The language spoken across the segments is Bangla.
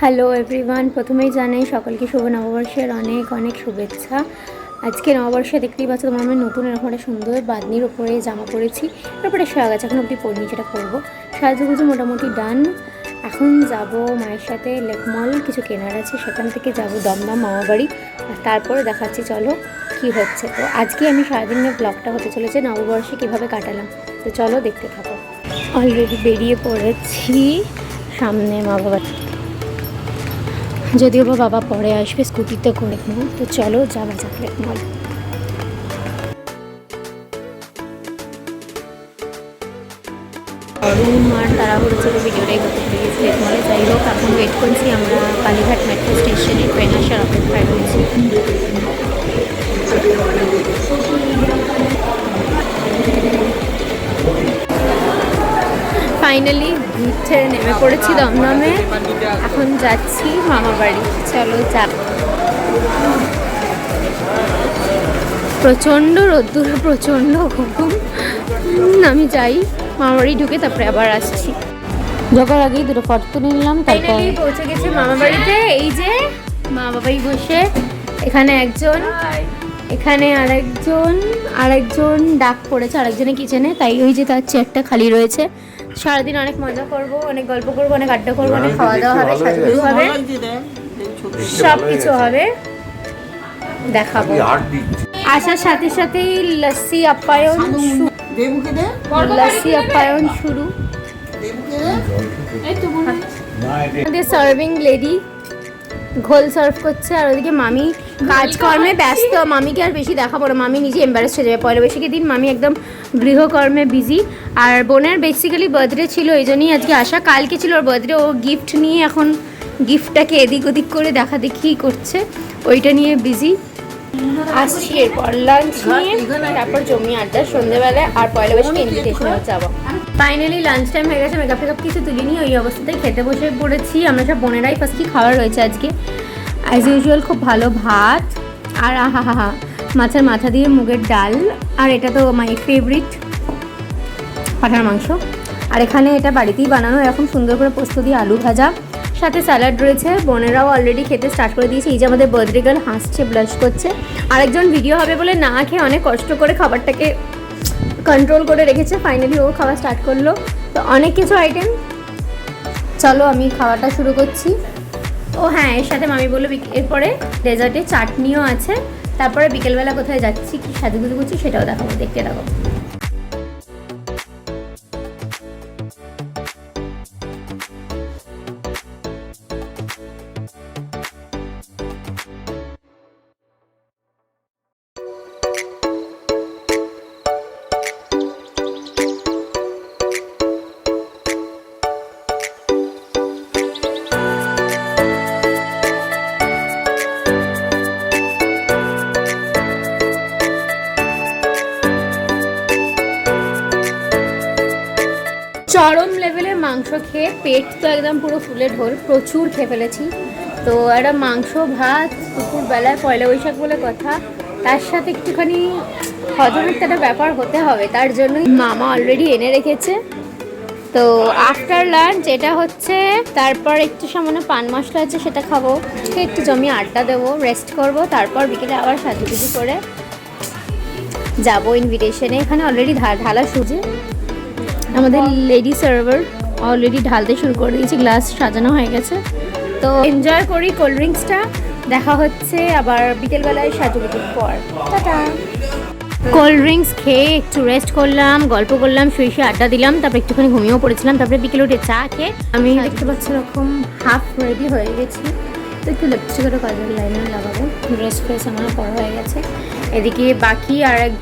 হ্যালো এভরিওয়ান প্রথমেই জানাই সকলকে শুভ নববর্ষের অনেক অনেক শুভেচ্ছা। আজকে নববর্ষে দেখতেই পাচ্ছ তোমার আমি নতুন এরকম একটা সুন্দর বাদনির ওপরে জামা পরেছি। তারপরে সোয়া গেছে এখন অব্দি পরিনি যেটা করব সাজুগুজু মোটামুটি ডান এখন যাব মায়ের সাথে লেকমল কিছু কেনার আছে, সেখান থেকে যাব দমদম মামা বাড়ি আর তারপরে দেখাচ্ছি, চলো কি হচ্ছে। তো আজকে আমি সারাদিনের ব্লগটা হতে চলেছে, নববর্ষে কীভাবে কাটালাম, তো চলো দেখতে থাকো। অলরেডি বেরিয়ে পড়েছি সামনে মা বাবার যদিও বা বাবা পরে আসবে স্কুটিতে করে তো চলো যাওয়া যাক লেকমল রুম আর তাড়াহুড়ো ছিল ভিডিওটাই করতে পেরেছি। লেকমলে যাই হোক, এখন ওয়েট করছি, আমরা কালীঘাট মেট্রো স্টেশনে ট্রেন আসার অপেক্ষায় রয়েছি। ফাইনালি ঘুরতে নেমে পড়েছি দমদমে। এখন যাচ্ছি মামা বাড়ি। চলো যাক। প্রচণ্ড রোদ্দুর প্রচণ্ড উম, আমি যাই। মামা বাড়ি ঢুকে তারপরে আবার আসছি। ঢোকার আগেই দুটো ফটো তুলে নিলাম তারপর পৌঁছে গেছি মামা বাড়িতে। এই যে মা বাবাই বসে। এখানে একজন এখানে আরেকজন আরেকজন ডাক পড়েছে। আরেকজনের কিচেনে তাই ওই যে তার চেয়ারটা খালি রয়েছে। সারাদিন অনেক মজা করব অনেক গল্প করব অনেক আড্ডা করব অনেক খাওয়া দাওয়া হবে সাজুগুজু হবে। সব কিছু হবে। দেখাবো। আসার সাথে সাথেই লস্যি আপ্যায়ন লস্যি আপ্যায়ন শুরু। আমাদের সার্ভিং লেডি ঘোল সার্ভ করছে আর ওদিকে মামি কাজকর্মে ব্যস্ত মামিকে আর বেশি দেখাবো না মামি নিজে এম্বারেস হয়ে যাবে। পয়লা বৈশাখের দিন মামি একদম গৃহকর্মে বিজি আর বোনের বেসিক্যালি বার্থডে ছিল এই জন্যই আজকে আসা কালকে ছিল ওর বার্থডে ও গিফট নিয়ে এখন গিফটটাকে এদিক ওদিক করে দেখা দেখি করছে। ওইটা নিয়ে বিজি আসছি এরপর লাঞ্চ নিয়ে তারপর জমি আড্ডা সন্ধ্যেবেলায় আর পয়লা বৈশাখে ইনভিটেশনে যাব। ফাইনালি লাঞ্চ টাইম হয়ে গেছে মেকআপ টেকআপ কিছু তুলিনি ওই অবস্থাতেই খেতে বসে পড়েছি। আমরা সব বোনেরাই ফার্স্ট কি খাবার রয়েছে আজকে? অ্যাজ ইউজুয়াল খুব ভালো ভাত আর আহা মাছের মাথা দিয়ে মুগের ডাল। আর এটা তো মাই ফেভারিট পাঠার মাংস। আর এখানে এটা বাড়িতেই বানানো, এরকম সুন্দর করে পোস্ত দিয়ে আলু ভাজা। সাথে স্যালাড রয়েছে, বোনেরাও অলরেডি খেতে স্টার্ট করে দিয়েছে। এই যে আমাদের বার্থডে গার্ল হাসছে ব্লাশ করছে। আরেকজন ভিডিও হবে বলে না খেয়ে অনেক কষ্ট করে খাবারটাকে কন্ট্রোল করে রেখেছে। ফাইনালি ও খাওয়া স্টার্ট করল। তো অনেক কিছু আইটেম চলো আমি খাওয়াটা শুরু করছি। ও হ্যাঁ এর সাথে মামি বলল এরপরে ডেজার্টে চাটনিও আছে। তারপরে বিকেলবেলা কোথায় যাচ্ছি, কি সাজুগুজু করছি সেটাও দেখাবো, দেখতে থাকো। চরম লেভেলের মাংস খেয়ে পেট তো একদম পুরো ফুলে ঢোল, প্রচুর খেয়ে ফেলেছি। তো একটা মাংস, ভাত, দুপুরবেলায় পয়লা বৈশাখ বলে কথা, তার সাথে একটুখানি হজমের একটা ব্যাপার হতে হবে, তার জন্যই মামা অলরেডি এনে রেখেছে। তো আফটার লাঞ্চ এটা হচ্ছে, তারপর একটু সামান্য পান মশলা আছে সেটা খাব একটু জমি আড্ডা দেবো রেস্ট করব, তারপর বিকেলে আবার সাজুগুজু করে যাব ইনভিটেশনে এখানে অলরেডি ঢালা সুজি। আমাদের লেডি সার্ভার অলরেডি ঢালতে শুরু করে দিয়েছি গ্লাস সাজানো হয়ে গেছে। তো এনজয় করি কোল্ড ড্রিঙ্কসটা দেখা হচ্ছে আবার বিকেলবেলায় সাজুগুজুর পর। টাটা। কোল্ড ড্রিঙ্কস খেয়ে একটু রেস্ট করলাম গল্প করলাম শুয়ে শুয়ে আড্ডা দিলাম তারপরে একটুখানি ঘুমিয়েও পড়েছিলাম তারপরে বিকেলে উঠে চা খেয়ে আমি দেখতে পাচ্ছি এরকম হাফ রেডি হয়ে গেছি। তো একটু লিপস্টিকেরও কাজের লাইনার লাগাবো। ড্রেস ফ্রেস আমার পর হয়ে গেছে। এদিকে বাকি আর এক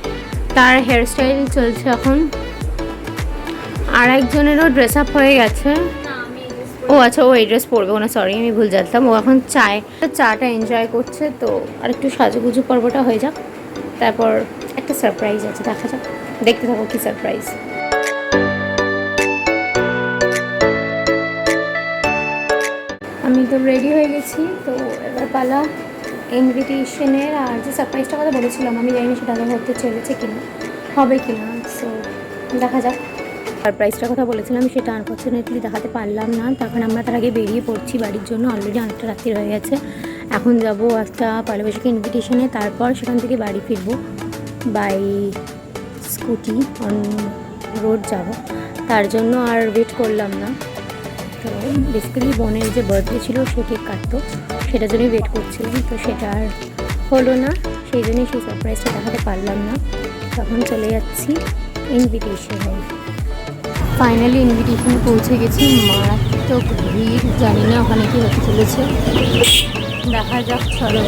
তার হেয়ারস্টাইল চলছে এখন। আর একজনেরও ড্রেস আপ হয়ে গেছে। ও আচ্ছা ও এই ড্রেস পরবে না সরি আমি ভুল জানতাম। ও এখন চায় চাটা এনজয় করছে তো আর একটু সাজুগুজু পর্বটা হয়ে যাক। তারপর একটা সারপ্রাইজ আছে দেখা যাক। দেখতে থাকো কি সারপ্রাইজ আমি তো রেডি হয়ে গেছি তো এবার পালা ইনভিটেশনের আর যে সারপ্রাইজটা কথা বলেছিলাম আমি জানি না সেটা হতে চলেছে কিনা হবে কিনা সো দেখা যাক। সারপ্রাইজটার কথা বলেছিলাম, সেটা আনফর্চুনেটলি দেখাতে পারলাম না। তখন আমরা তার আগে বেরিয়ে পড়ছি বাড়ির জন্য অলরেডি অনেকটা রাত্রি হয়ে গেছে। এখন যাব একটা পয়লা বৈশাখী ইনভিটেশনে তারপর সেখান থেকে বাড়ি ফিরবো বাই স্কুটি অন রোড যাব। তার জন্য আর ওয়েট করলাম না। তো বেসিক্যালি বোনের যে বার্থডে ছিল, সে কেক কাটতো। সেটার জন্যই ওয়েট করছিলাম, তো সেটা আর হলো না। সেই জন্যই সেই সারপ্রাইজটা দেখাতে পারলাম না। তখন চলে যাচ্ছি ইনভিটেশনে ফাইনালি ইনভিটেশনে পৌঁছে গেছি। মারাত্মক ভিড়, জানি না ওখানে কি হতে চলেছে। দেখা যাক, চলো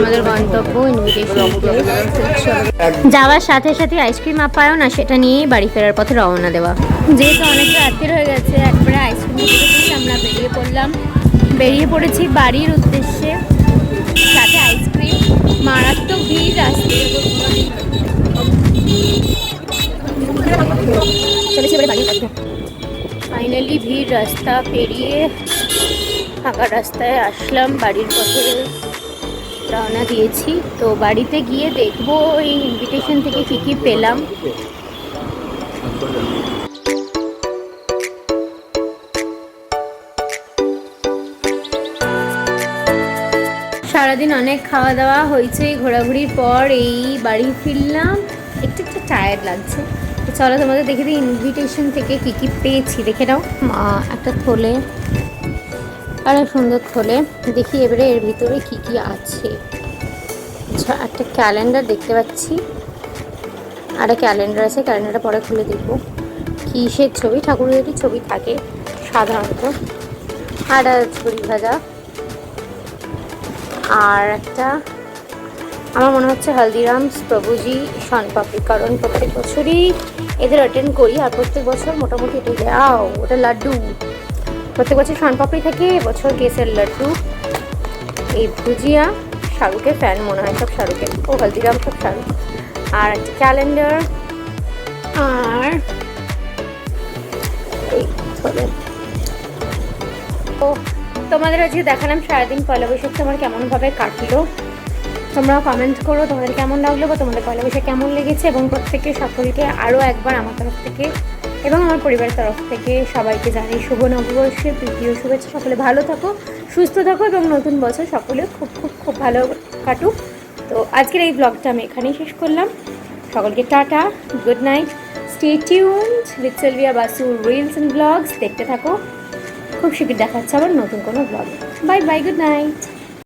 আমাদের গন্তব্য যাওয়ার সাথে সাথে আইসক্রিম আপ্যায়ন আর সেটা নিয়েই বাড়ি ফেরার পথে রওনা দেওয়া। যেহেতু অনেকটা রাত্রির হয়ে গেছে, একবারে আইসক্রিম আমরা বেরিয়ে পড়লাম। বেরিয়ে পড়েছি বাড়ির উদ্দেশ্যে। সাথে আইসক্রিম মারাত্মক রাস্তা পেরিয়ে ফাঁকা রাস্তায় আসলাম, বাড়ির পথে রওনা দিয়েছি। তো বাড়িতে গিয়ে দেখব এই ইনভিটেশন থেকে কী কী পেলাম। সারাদিন অনেক খাওয়া দাওয়া হয়েছে, ঘোরাঘুরির পর এই বাড়ি ফিরলাম। একটু একটু টায়ার্ড লাগছে। চলো তোমাদের দেখে দিই ইনভিটেশন থেকে কী কী পেয়েছি। দেখে নাও। একটা থলে। আর সুন্দর থলে। দেখি এবারে এর ভিতরে কি কি আছে। আচ্ছা একটা ক্যালেন্ডার দেখতে পাচ্ছি। একটা ক্যালেন্ডার আছে ক্যালেন্ডারটা পরে খুলে দেখব। কিসের ছবি? ঠাকুরেরই ছবি থাকে, সাধারণত। আর ঝুড়ি ভাজা। আর একটা আমার মনে হচ্ছে হালদিরামস, প্রভুজি শনপাপড়ি কারণ প্রত্যেক বছরই এদের অ্যাটেন্ড করি আর প্রত্যেক বছর মোটামুটি এটা দাও ওটা লাড্ডু। প্রত্যেক বছর শনপাপড়ি থাকে এবছর কেসের লাড্ডু। এই ভুজিয়া শাহরুখের ফ্যান মনে হয়, সব শাহরুখের। ও হলদিরাম, সব শাহরুখ। আর ক্যালেন্ডার আর। তো তোমাদের আজকে দেখালাম সারাদিন পয়লা বৈশাখটা আমার কেমনভাবে কাটলো? তোমরা কমেন্ট করো, তোমাদের কেমন লাগল বা তোমাদের পয়লা বৈশাখ কেমন লেগেছে এবং প্রত্যেকে সকলকে আরও একবার আমার তরফ থেকে এবং আমার পরিবারের তরফ থেকে সবাইকে জানাই শুভ নববর্ষের তৃতীয় শুভেচ্ছা। সকলে ভালো থাকো, সুস্থ থাকো এবং নতুন বছর সকলে খুব খুব খুব ভালো কাটুক। তো আজকের এই ব্লগটা আমি এখানেই শেষ করলাম। সকলকে tata good night stay tuned with Selvia Basu reels and vlogs দেখতে থাকো, খুব শীঘ্র দেখাচ্ছে আবার নতুন কোনো vlog bye bye good night